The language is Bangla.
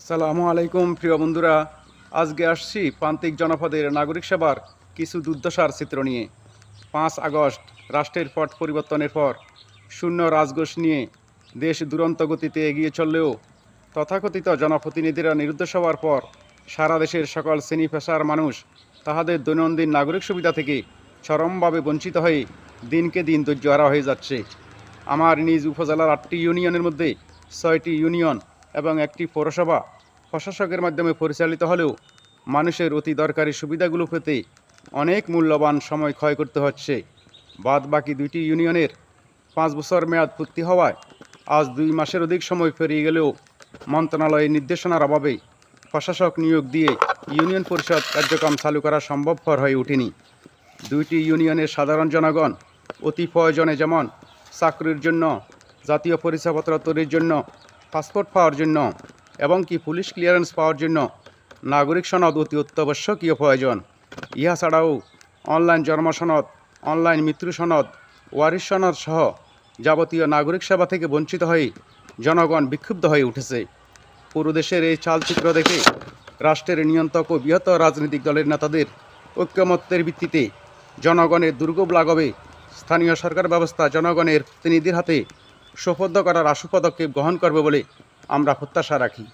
আসসালামু আলাইকুম, প্রিয় বন্ধুরা। আজকে আসছি প্রান্তিক জনপদের নাগরিক সেবার কিছু দুর্দশার চিত্র নিয়ে। পাঁচ আগস্ট, রাষ্ট্রের পট পরিবর্তনের পর শূন্য রাজগোষ নিয়ে দেশ দুরন্ত গতিতে এগিয়ে চললেও তথাকথিত জনপ্রতিনিধিরা নিরুদ্দেশ হওয়ার পর সারা দেশের সকল শ্রেণি পেশার মানুষ তাহাদের দৈনন্দিন নাগরিক সুবিধা থেকে চরমভাবে বঞ্চিত হয়ে দিনকে দিন ধৈর্যহারা হয়ে যাচ্ছে। আমার নিজ উপজেলার আটটি ইউনিয়নের মধ্যে ছয়টি ইউনিয়ন এবং একটি পৌরসভা প্রশাসকের মাধ্যমে পরিচালিত হলেও মানুষের অতি দরকারি সুবিধাগুলো পেতে অনেক মূল্যবান সময় ক্ষয় করতে হচ্ছে। বাদ বাকি দুইটি ইউনিয়নের পাঁচ বছর মেয়াদ পূর্তি হওয়ায় আজ দুই মাসের অধিক সময় পেরিয়ে গেলেও মন্ত্রণালয়ের নির্দেশনার অভাবে প্রশাসক নিয়োগ দিয়ে ইউনিয়ন পরিষদ কার্যক্রম চালু করা সম্ভবপর হয়ে ওঠেনি। দুইটি ইউনিয়নের সাধারণ জনগণ অতি প্রয়োজনে যেমন চাকরির জন্য, জাতীয় পরিচয়পত্র তৈরির জন্য পাসপোর্ট পাওয়ার জন্য এবং কি পুলিশ ক্লিয়ারেন্স পাওয়ার জন্য নাগরিক সনদ অতি অত্যাবশ্যকীয় প্রয়োজন। ইহা ছাড়াও অনলাইন জন্ম সনদ অনলাইন মৃত্যু সনদ, ওয়ারিশ সনদ সহ যাবতীয় নাগরিক সেবা থেকে বঞ্চিত হয়ে জনগণ বিক্ষুব্ধ হয়ে উঠেছে। পুরো দেশের এই চালচিত্র দেখে রাষ্ট্রের নিয়ন্ত্রক ও বৃহত্তর রাজনৈতিক দলের নেতাদের ঐক্যমত্যের ভিত্তিতে জনগণের দুর্গব লাঘবে স্থানীয় সরকার ব্যবস্থা জনগণের প্রতিনিধির হাতে সুপদ্ধ করার আশু পদক্ষেপ গ্রহণ করবে বলে আমরা প্রত্যাশা রাখি।